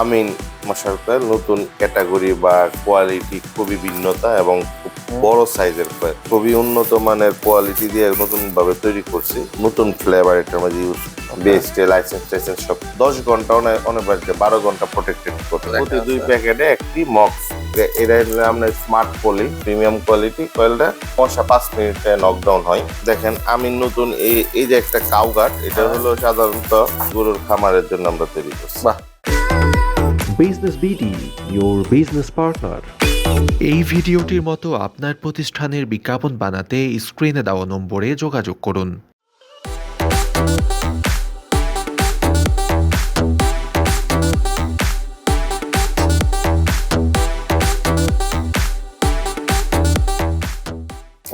আমিন মশার কয়েল নতুন ক্যাটাগরি বা কোয়ালিটি খুবই ভিন্নতা এবং খুব বড় সাইজের খুবই উন্নত মানের কোয়ালিটি দিয়ে নতুন ভাবে তৈরি করছি। নতুন ফ্লেভার এটার মধ্যে ইউজ বিএসটি লাইসেন্স টাইসেন্স সব দশ ঘণ্টা অনেক অনেক বারো ঘণ্টা প্রোটেক্টেড করতে দেখা প্রতি দুই প্যাকেটে একটি মক্স এটা আপনার স্মার্ট পলি প্রিমিয়াম কোয়ালিটি কয়েলটা মশা পাঁচ মিনিটে নকডাউন হয়। দেখেন আমি নতুন এই এই যে একটা কাউগাট এটা হলো সাধারণত গরুর খামারের জন্য আমরা তৈরি করছি। বাহ business BD your business partner এই ভিডিওটির মতো আপনার প্রতিষ্ঠানের বিজ্ঞাপন বানাতে স্ক্রিনে দেওয়া নম্বরে যোগাযোগ করুন।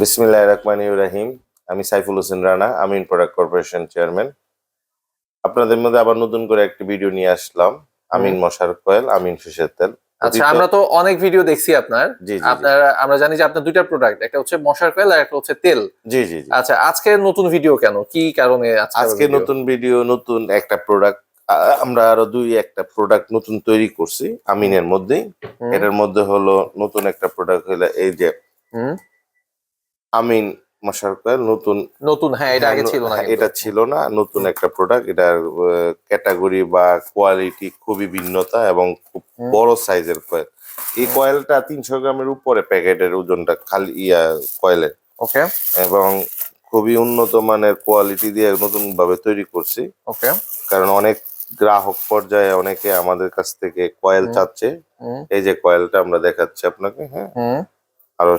বিসমিল্লাহ রহমান রাহিম। আমি Saiful Hossain Rana Amin product corporation chairman আপনাদের মধ্যে আবার নতুন করে একটি ভিডিও নিয়ে আসলাম। আমিন মশার কয়েল আমিন ফিশের তেল। আচ্ছা আমরা তো অনেক ভিডিও দেখছি আপনার। আপনার আমরা জানি যে আপনার দুইটা প্রোডাক্ট একটা হচ্ছে মশার কয়েল আর একটা হচ্ছে তেল। জি জি জি। আচ্ছা আজকে নতুন ভিডিও কেন? কি কারণে আজকে নতুন ভিডিও নতুন একটা প্রোডাক্ট আমরা আরও দুই একটা প্রোডাক্ট নতুন তৈরি করছি আমিনের মধ্যেই। এটার মধ্যে হলো নতুন একটা প্রোডাক্ট হলো এই যে আমিন মশার কয়েল নতুন নতুন হ্যাঁ এটা আগে হ্যাঁ, ছিল না হ্যাঁ, এটা ছিল না নতুন একটা প্রোডাক্ট এটার ক্যাটাগরি বা কোয়ালিটি খুবই ভিন্নতা এবং খুব বড় সাইজের কয়েল এই কয়েলটা তিনশো গ্রামের উপরে প্যাকেটের ওজনটা খালি ইয়া কয়েলের ওকে এবং খুবই উন্নত মানের কোয়ালিটি দিয়ে নতুন ভাবে তৈরি করছি। ওকে কারণ অনেক গ্রাহক পর্যায়ে অনেকে আমাদের কাছ থেকে কয়েল চাচ্ছে। এই যে কয়েলটা আমরা দেখাচ্ছি আপনাকে হ্যাঁ। আরও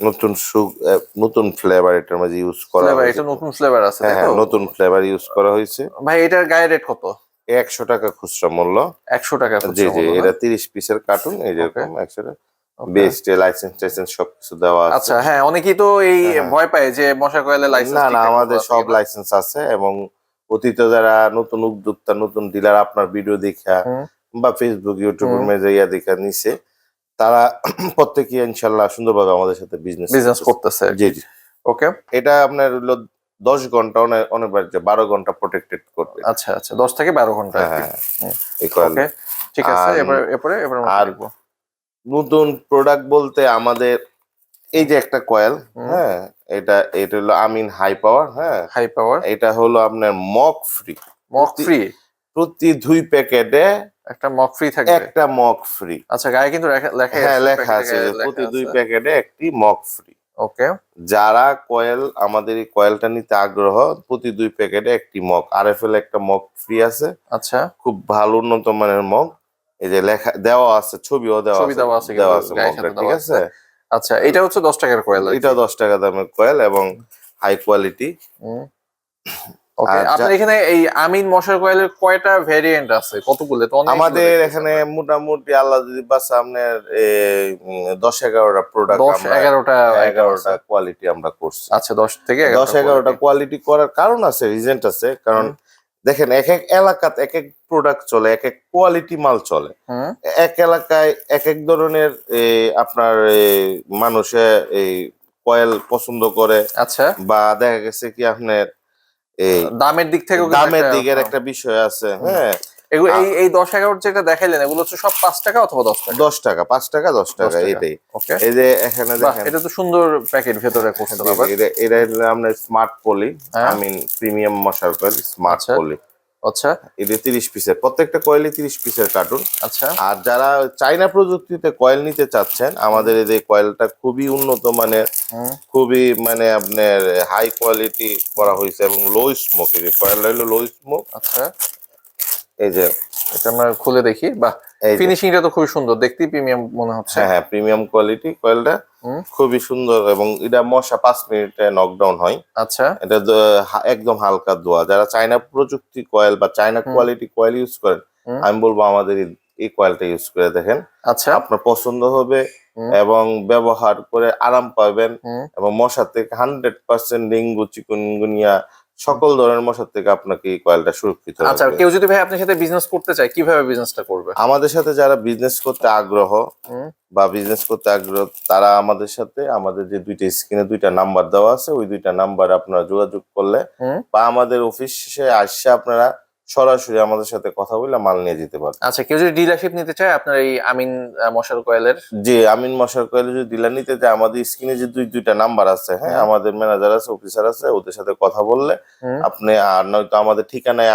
নতুন সু- নতুন ফ্লেভার এটার মাঝে ইউজ করা এটা নতুন ফ্লেভার আছে হ্যাঁ হ্যাঁ? নতুন ফ্লেভার ইউজ করা হয়েছে। ভাই এটার গায়ে রেট কত? একশো টাকা খুচরা মূল্য। একশো টাকা জি জি এটা তিরিশ পিসের কার্টুন এই যেরকম একশো টাকা. লাইসেন্স টাইসেন্স সবকিছু দেওয়া আছে। আচ্ছা হ্যাঁ অনেকেই তো এই হ্যাঁ। ভয় পায় যে মশা লাইসেন্স না না আমাদের সব লাইসেন্স আছে এবং অতীতে যারা নতুন উদ্যোক্তা নতুন ডিলার আপনার ভিডিও দেখা বা ফেসবুক ইউটিউবের। মেজে ইয়া দেখা নিছে তারা প্রত্যেকে ইনশাল্লাহ সুন্দরভাবে আমাদের সাথে বিজনেস বিজনেস করতেছে। জি জি। ওকে এটা আপনার হলো দশ ঘণ্টা অনেক বারো ঘণ্টা প্রোটেক্টেড করবে। আচ্ছা আচ্ছা। দশ থেকে বারো ঘণ্টা হ্যাঁ হ্যাঁ। এই coil। ওকে ঠিক আছে এবারে এরপরে এবার আর- নতুন প্রোডাক্ট বলতে আমাদের এই যে একটা কয়েল হ্যাঁ এটা এটা হলো আমিন হাই পাওয়ার হ্যাঁ। হাই পাওয়ার এটা হলো আপনার মক ফ্রি মক ফ্রি প্রতি দুই প্যাকেটে একটা মক ফ্রি থাকবে? একটা মক ফ্রি আচ্ছা গায়ে কিন্তু লেখা হ্যাঁ লেখা আছে প্রতি দুই প্যাকেটে একটি মক ফ্রি ওকে যারা কয়েল আমাদের এই কয়েলটা নিতে আগ্রহ প্রতি দুই প্যাকেটে একটি মগ আর এফ এল একটা মগ ফ্রি আছে। আচ্ছা। খুব ভালো উন্নত মানের মগ এই যে লেখা দেওয়া আছে ছবিও দেওয়া ছবি আছে দেওয়া আছে দেওয়া আছে মগটা ঠিক আছে। আচ্ছা এটা হচ্ছে দশ টাকার কয়েল এটা দশ টাকা দামের কয়েল এবং হাই কোয়ালিটি আপনার এখানে এই আমিন মশার কয়েলের কয়টা ভেরিয়েন্ট আছে? কতগুলো? তো আমাদের এখানে মোটামুটি আল্লাহ যদি বাসা আপনার দশ এগারোটা প্রোডাক্ট দশ এগারোটা এগারোটা কোয়ালিটি আমরা করছি। আচ্ছা দশ থেকে দশ এগারোটা কোয়ালিটি করার কারণ আছে রিজেন্ট আছে। কারণ দেখেন এক এক এলাকাতে এক এক প্রোডাক্ট চলে এক এক কোয়ালিটি মাল চলে। এক এলাকায় এক এক ধরনের আপনার মানুষে এই কয়েল পছন্দ করে। আচ্ছা। বা দেখা গেছে কি আপনার এই দামের দিক থেকে দামের দিকের একটা বিষয় আছে হ্যাঁ। এগুলো এই এই দশ এগারোর যেটা দেখাইলেন এগুলো হচ্ছে সব পাঁচ টাকা অথবা দশ টাকা? দশ টাকা পাঁচ টাকা দশ টাকা। এটাই। ওকে। এই যে এখানে এটা তো সুন্দর প্যাকেট ভেতরে এটা- এটা আপনার স্মার্ট পলি হ্যাঁ। আই মিন প্রিমিয়াম মশার স্মার্ট আচ্ছা। পলি আচ্ছা। এটা তিরিশ পিসের প্রত্যেকটা কয়েলই তিরিশ পিসের কার্টুন আচ্ছা। আর যারা চাইনা প্রযুক্তিতে কয়েল নিতে চাচ্ছেন আমাদের যে কয়েলটা খুবই উন্নত মানের খুবই মানে আপনার হাই কোয়ালিটি করা হয়েছে এবং লো স্মোক এই যে কয়েলটা হলো লো স্মোক আচ্ছা। এই যে এটা আমরা খুলে দেখি। বাহ ফিনিশিংটা তো খুবই সুন্দর। দেখতেই প্রিমিয়াম মনে হচ্ছে। হ্যাঁ হ্যাঁ প্রিমিয়াম কোয়ালিটি কয়েলটা। খুবই সুন্দর এবং এটা মশা পাঁচ মিনিটে নকডাউন হয়। আচ্ছা। এটা একদম হালকা ধোয়া যারা চায়না প্রযুক্তি কয়েল বা চায়না কোয়ালিটি কয়েল ইউজ করেন আমি বলব আমাদের এই- কয়েলটা ইউজ করে দেখেন। আচ্ছা। আপনার পছন্দ হবে এবং ব্যবহার করে আরাম পাবেন এবং মশা থেকে হান্ড্রেড পার্সেন্ট ডেঙ্গু চিকুনগুনিয়া সকল ধরনের মশার থেকে আপনাকে এই কয়েলটা সুরক্ষিত আচ্ছা কেউ যদি ভাই আপনার সাথে বিজনেস করতে চায় কীভাবে বিজনেসটা করবে? আমাদের সাথে যারা বিজনেস করতে আগ্রহ বা বিজনেস করতে আগ্রহ তারা আমাদের সাথে আমাদের যে দুইটা স্ক্রিনে দুইটা নাম্বার দেওয়া আছে ওই দুইটা নাম্বার আপনারা যোগাযোগ করলে বা আমাদের অফিসে আসছে আপনারা সরাসরি আমাদের সাথে কথা বলে মাল নিয়ে যেতে পারবে। আচ্ছা কেউ যদি ডিলারশিপ নিতে চায় আপনার এই আমিন মশার কয়েলের? যে আমিন মশার কয়েলে যদি ডিলার নিতে চায় আমাদের স্ক্রিনে যে দুই দুইটা নাম্বার আছে হ্যাঁ আমাদের ম্যানেজার আছে অফিসার আছে ওদের সাথে কথা বললে আপনি আর নয়তো আমাদের ঠিকানায়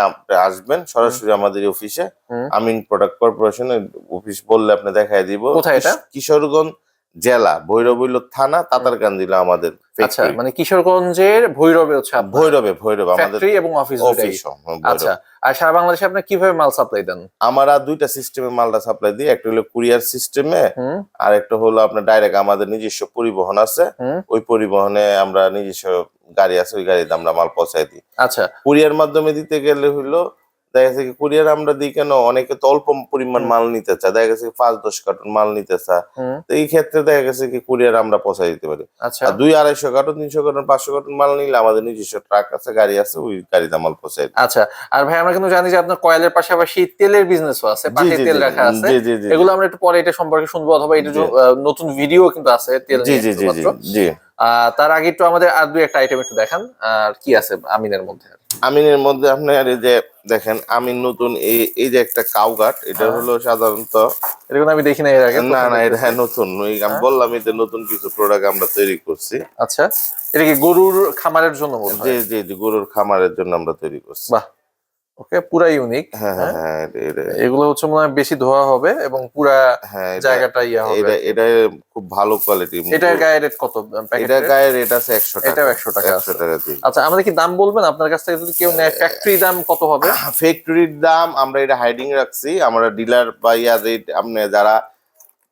আসবেন সরাসরি আমাদের অফিসে আমিন প্রোডাক্ট কর্পোরেশনের অফিস বললে আপনি দেখাই দিব। কোথায় এটা? কিশোরগঞ্জ জেলা ভৈরবৈল থানা তাতারকান জেলা আমাদের আচ্ছা মানে কিশোরগঞ্জের ভৈরবে হচ্ছে ভৈরবে ভৈরব আমাদের ফ্যাক্টরি এবং অফিস অফিস আচ্ছা আর সারা বাংলাদেশে আপনি কীভাবে মাল সাপ্লাই দেন? আমরা দুইটা সিস্টেমে মালটা সাপ্লাই দিই একটা হলো কুরিয়ার সিস্টেমে আর একটা হলো আপনার ডাইরেক্ট আমাদের নিজস্ব পরিবহন আছে। ওই পরিবহনে আমরা নিজস্ব গাড়ি আছে ওই গাড়িতে আমরা মাল পৌঁছাই দিই। আচ্ছা। কুরিয়ার মাধ্যমে দিতে গেলে হইল দেখা গেছে কুরিয়ার আমরা দিই কেন? অনেকে তো অল্প পরিমাণ মাল নিতে চায়। দেখা গেছে পাঁচ দশ কার্টুন মাল নিতে চায়। তো এই ক্ষেত্রে দেখা গেছে কি কুরিয়ার আমরা পৌঁছাই দিতে পারি। আচ্ছা। আর দুই আড়াইশো কার্টুন তিনশো কার্টুন পাঁচশো কার্টুন মাল নিলে আমাদের নিজস্ব ট্রাক আছে গাড়ি আছে ওই গাড়িতে মাল পৌঁছাই আচ্ছা। আর ভাই আমরা কিন্তু জানি যে আপনার কয়েলের পাশাপাশি তেলের বিজনেসও আছে জি, তেল রাখা আছে। এগুলো আমরা একটু পরে এটা সম্পর্কে শুনব অথবা এটা নতুন ভিডিও কিন্তু আছে তেল জি জি জি জি। তার আগে একটু আমাদের আর দুই একটা আইটেম একটু দেখান আর কি আছে আমিনের মধ্যে আমিনের মধ্যে আপনার এই যে দেখেন আমিন নতুন এই এই যে একটা কাউগাট এটা হ্যাঁ। হলো সাধারণত কিন্তু আমি দেখি না এর আগে না না এটা হ্যাঁ নতুন। ওই আমি হ্যাঁ। বললাম এটা নতুন কিছু প্রোডাক্ট আমরা তৈরি করছি। আচ্ছা এটা কি গরুর খামারের জন্য জি যে গরুর খামারের জন্য আমরা তৈরি করছি। বাহ ওকে পুরা ইউনিক হ্যাঁ হ্যাঁ হ্যাঁ? এগুলো হচ্ছে মনে হয় বেশি ধোয়া হবে এবং পুরা জায়গাটা ইয়া হবে। এটা এটা খুব ভালো কোয়ালিটি এটার গায়ে রেট কত এটা গায়ের রেট আছে একশো টাকা। এটাও 100 টাকা একশো আছে। টাকা দিয়ে। আচ্ছা আমাদের কি দাম বলবেন? আপনার কাছ থেকে যদি কেউ নেয় ফ্যাক্টরি দাম কত হবে? ফ্যাক্টরির দাম আমরা এটা হাইডিং রাখছি। আমরা ডিলার বা ইয়ার রেট আপনি যারা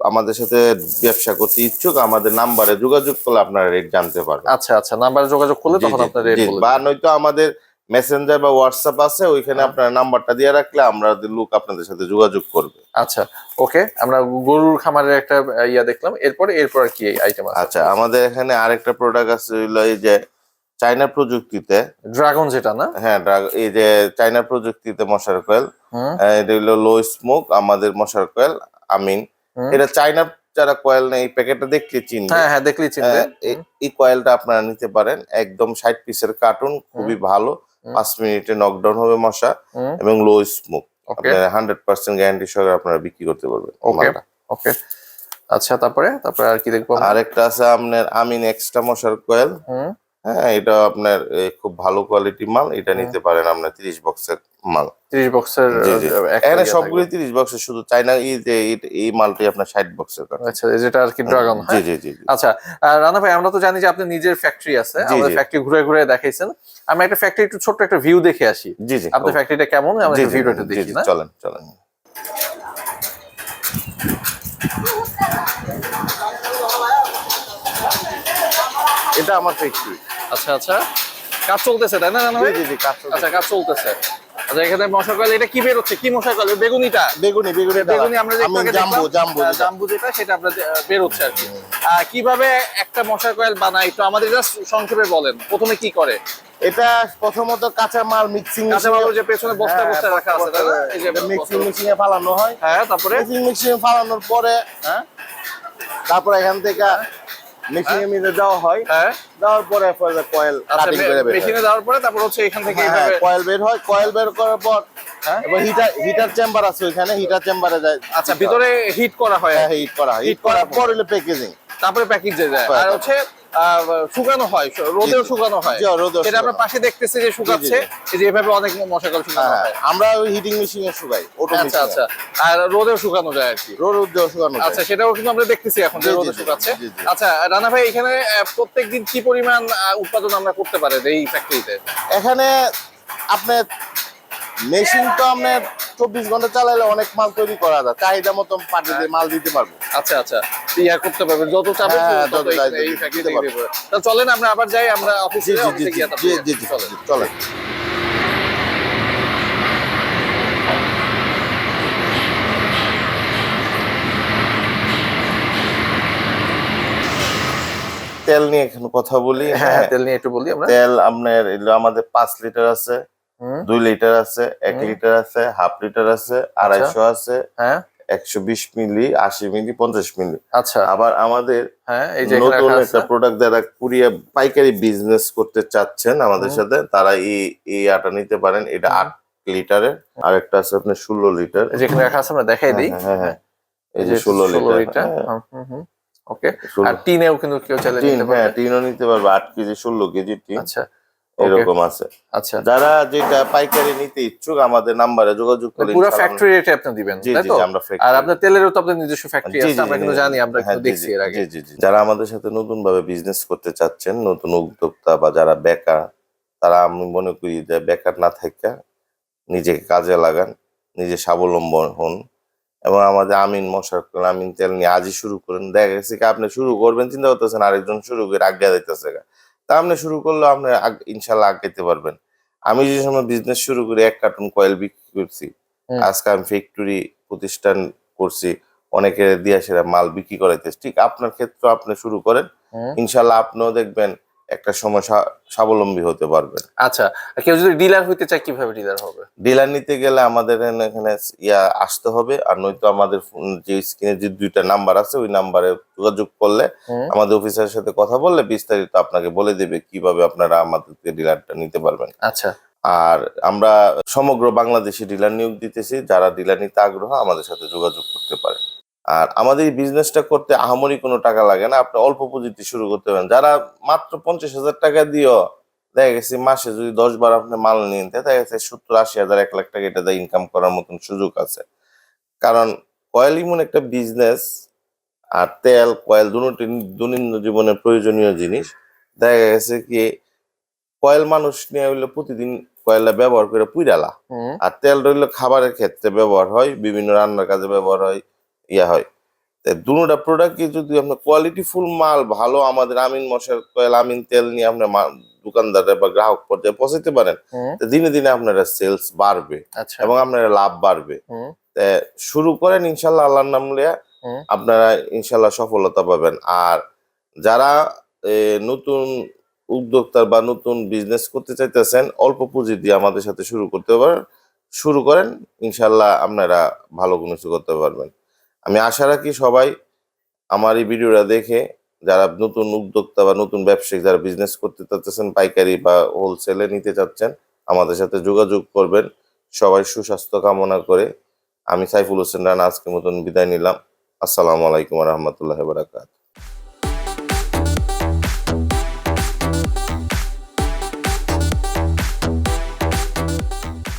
আমাদের সাথে ব্যবসা করতে ইচ্ছুক আমাদের নাম্বারে যোগাযোগ করলে আপনারা রেট জানতে পারবেন। আচ্ছা আচ্ছা নাম্বারে যোগাযোগ করলে তখন আপনার রেট বা নয়তো আমাদের মেসেঞ্জার বা হোয়াটসঅ্যাপ আছে ওইখানে হ্যাঁ। আপনার নাম্বারটা দিয়ে রাখলে আমরা লোক আপনাদের সাথে যোগাযোগ করবে। আচ্ছা ওকে আমরা গরুর খামারের একটা ইয়া দেখলাম এরপরে এরপর কি আইটেম আছে? আচ্ছা আমাদের এখানে আরেকটা প্রোডাক্ট আছে এই যে চাইনা প্রযুক্তিতে। ড্রাগন যেটা না? হ্যাঁ এই যে চাইনা প্রযুক্তিতে মশার কয়েল এটা হইল লো স্মোক আমাদের মশার কয়েল আমিন এটা চাইনা যারা কয়েল নেই এই প্যাকেটটা দেখলে চিনবে। হ্যাঁ হ্যাঁ দেখলি চিনবে। এই- কয়েলটা আপনারা নিতে পারেন একদম ষাট পিসের কার্টুন খুবই ভালো। পাঁচ মিনিটে নকডাউন হবে মশা এবং low smoke hundred percent guarantee সহকারে আপনারা বিক্রি করতে পারবেন ওকে আচ্ছা তারপরে? তারপরে আর কি দেখব? আরেকটা আছে আপনার আমিন এক্সট্রা মশার কয়েল হুম। হ্যাঁ এটা আপনার খুব ভালো কোয়ালিটি মাল। এটা নিতে পারেন আপনার তিরিশ বক্সের মাল। ত্রিশ বক্সের। এখানে সবগুলো। তিরিশ বক্সের শুধু চাইনা এই যে এই- মালটি আপনার ষাট বক্সের আচ্ছা যেটা আর কি ড্রাগন জি হ্যাঁ? জি জি। আচ্ছা রানা ভাই আমরা তো জানি যে আপনি নিজের ফ্যাক্টরি আছে। আমাদের ফ্যাক্টরি ঘুরে ঘুরে দেখাইছেন। আমরা একটা ফ্যাক্টরি একটু ছোট্ট একটা ভিউ দেখে আসি। জি জি আপনার ফ্যাক্টরিটা কেমন? জি, দেখি না? চলেন চলেন। এটা আমার ফ্যাক্টরি আচ্ছা আচ্ছা। কাজ চলতেছে তাই না রানা জি জি কাজ চলছে। আচ্ছা কাজ চলতেছে। আচ্ছা এখানে মশার কয়েল এটা কি বের হচ্ছে? কি মশার কয়েল? বেগুনিটা? বেগুনি বেগুনি বেগুনি আমরা যে জাম্বু জাম্বু জাম্বু যেটা সেটা আহ, বের হচ্ছে আর কি। কীভাবে একটা মশার কয়েল বানায় একটু আমাদের জাস্ট সংক্ষেপে বলেন প্রথমে কি করে? এটা প্রথমত কাঁচা মাল মিক্সিং কাঁচা মাল যে পেছনে বস্তা বস্তা রাখা আছে তাই না? এই যে মিক্সিং মিক্সিং এ ফালানো হয়। হ্যাঁ তারপরে? মিক্সিং মিক্সিং ফালানোর পরে হ্যাঁ? তারপর এখান থেকে মিক্সিং মিলে মধ্যে দেওয়া হয়। হ্যাঁ? দেওয়ার পরে কয়েল আচ্ছা কাটিং করে বের মেশিনে দেওয়ার পরে তারপর হচ্ছে এখান থেকে হ্যাঁ এইভাবে কয়েল বের হয়। কয়েল বের করার পর হ্যাঁ? এবার হিটার হিটার চেম্বার আছে ওইখানে হিটার চেম্বারে যায়। আচ্ছা ভিতরে হিট করা হয়। হ্যাঁ হিট করা হয়। হিট করার পর। হলো প্যাকেজিং তারপরে প্যাকেজে যায়। আর হ্যাঁ। হচ্ছে শুকানো হয় রোদেও শুকানো হয়। রোদেও সেটা আমরা পাশে দেখতেছি যে শুকাচ্ছে এই যে এভাবে অনেক মশা কল শুকানো হ্যাঁ হয়। আমরা হিটিং মেশিন শুকাই অটো আচ্ছা আচ্ছা। আর রোদেও শুকানো যায় আর কি। রোদ উদ্যোগ শুকানো আচ্ছা সেটাও কিন্তু আমরা দেখতেছি এখন যে রোদে শুকাচ্ছে। আচ্ছা রানা ভাই এখানে প্রত্যেক দিন কি পরিমাণ উৎপাদন আমরা করতে পারি এই ফ্যাক্টরিতে এখানে আপনার মেশিন তো আপনার চব্বিশ ঘণ্টা চালাইলে অনেক মাল তৈরি করা যায়। চাহিদা মতো পার্টিতে মাল দিতে পারব। আচ্ছা আচ্ছা। ইয়া করতে পারবেন। যত চাবে হ্যাঁ, চলেন আমরা আবার যাই আমরা অফিসে চলেন। তেল নিয়ে এখানে কথা বলি। হ্যাঁ হ্যাঁ হ্যাঁ, তেল নিয়ে একটু বলি আমরা। তেল আপনার আমাদের পাঁচ লিটার আছে। দুই লিটার আছে এক লিটার আছে হাফ লিটার আছে আড়াইশো আছে হ্যাঁ। একশো বিশ মিলি আশি মিলি পঞ্চাশ মিলি। আচ্ছা। আবার আমাদের হ্যাঁ এই যে নতুন একটা প্রোডাক্ট যারা কুরিয়া পাইকারি বিজনেস করতে চাচ্ছেন আমাদের সাথে তারা এই এই আটা নিতে পারেন। এটা আট লিটারের। আর একটা আছে আপনার ষোলো লিটার। যেখানে রাখা আছে আমরা দেখাই দিই। হ্যাঁ হ্যাঁ এই যে ষোলো লিটার হ্যাঁ, ওকে আর টিনেও কিন্তু কেউ চাইলে টিন হ্যাঁ টিনও নিতে পারবে আট কেজি ষোলো কেজি টিন। আচ্ছা। এরকম আছে। আচ্ছা। যারা যেটা পাইকারি নিতে ইচ্ছুক আমাদের নাম্বারে যোগাযোগ করে পুরো ফ্যাক্টরি রেটে আপনি দিবেন তাই তো? আর আপনার তেলেরও তো আপনার নিজস্ব ফ্যাক্টরি আছে আমরা কিন্তু জানি আমরা হ্যাঁ, কিন্তু দেখছি এর আগে। যারা আমাদের সাথে নতুন ভাবে বিজনেস করতে চাচ্ছেন নতুন উদ্যোক্তা বা যারা বেকার তারা আমি মনে করি যে বেকার না থাকা নিজেকে কাজে লাগান নিজে স্বাবলম্বন হন। এবং আমাদের আমিন মশার আমিন তেল নিয়ে আজই শুরু করেন। দেখা গেছে কি আপনি শুরু করবেন চিন্তা করতেছেন আরেকজন শুরু করে আজ্ঞা দিতেছে তা আপনি শুরু করলে আপনি আগ- ইনশাল্লাহ আগাইতে পারবেন। আমি যে সময় বিজনেস শুরু করি এক কার্টুন কয়েল বিক্রি করছি। আজকে আমি ফ্যাক্টরি প্রতিষ্ঠান করছি অনেকে দিয়া সেরা মাল বিক্রি করাইতেছে। ঠিক আপনার ক্ষেত্রে আপনি শুরু করেন। ইনশাল্লাহ আপনিও দেখবেন একটা সময় স্বা- স্বাবলম্বী হতে পারবে। আচ্ছা কেউ যদি ডিলার হইতে চায় কীভাবে ডিলার হবে? ডিলার নিতে গেলে আমাদের এখানে ইয়া আসতে হবে আর নয়তো আমাদের যে স্ক্রিনে যে দুইটা নাম্বার আছে ওই নাম্বারে যোগাযোগ করলে আমাদের অফিসারের সাথে কথা বললে বিস্তারিত আপনাকে বলে দেবে কীভাবে আপনারা আমাদের ডিলারটা নিতে পারবেন। আচ্ছা। আর আমরা সমগ্র বাংলাদেশে ডিলার নিয়োগ দিতেছি যারা ডিলার নিতে আগ্রহ আমাদের সাথে যোগাযোগ করতে পারে আর আমাদের এই বিজনেসটা করতে আহামরি কোনো টাকা লাগে না। আপনি অল্প পুঁজিতে শুরু করতে পারেন। যারা মাত্র পঞ্চাশ হাজার টাকা দিয়েও দেখা গেছে মাসে যদি দশ বার আপনি মাল নিন দেখা গেছে সত্তর আশি হাজার এক লাখ টাকা এটা ইনকাম করার মতন সুযোগ আছে। কারণ কয়েল ইমন একটা বিজনেস আর তেল কয়েল দুটি দৈনন্দিন জীবনের প্রয়োজনীয় জিনিস। দেখা গেছে কি কয়েল মানুষ নিয়ে হইলে প্রতিদিন কয়েলটা ব্যবহার করে পুইরালা। আর তেল রইল খাবারের ক্ষেত্রে ব্যবহার হয় বিভিন্ন রান্নার কাজে ব্যবহার হয় ইয়া হয়। তাই দুটা প্রোডাক্টকে যদি আপনার কোয়ালিটি ফুল মাল ভালো আমাদের আমিন মশার কয়েল আমিন তেল নিয়ে আপনি মা- দোকানদারে বা গ্রাহক পর্যায়ে পৌঁছাতে পারেন দিনে দিনে আপনারা সেলস বাড়বে আচ্ছা। এবং আপনারা লাভ বাড়বে। শুরু করেন ইনশাল্লাহ আল্লাহর নাম লিয়া আপনারা ইনশাল্লাহ সফলতা পাবেন। আর যারা নতুন উদ্যোক্তা বা নতুন বিজনেস করতে চাইতেছেন অল্প পুঁজি দিয়ে আমাদের সাথে শুরু করতে পারেন শুরু করেন ইনশাল্লাহ আপনারা ভালো কোনো কিছু করতে পারবেন। আমি আশা রাখি সবাই আমার এই ভিডিওটা দেখে যারা নতুন উদ্যোক্তা বা নতুন ব্যবসায়ী যারা বিজনেস করতে চাচ্ছেন, পাইকারি বা হোলসেলে নিতে চাচ্ছেন, আমাদের সাথে যোগাযোগ করবেন। সবাই সুস্বাস্থ্য কামনা করে আমি সাইফুল হোসেন রানা আজকে মতন বিদায় নিলাম। আসসালামু আলাইকুম রহমতুল্লাহ বারাকাত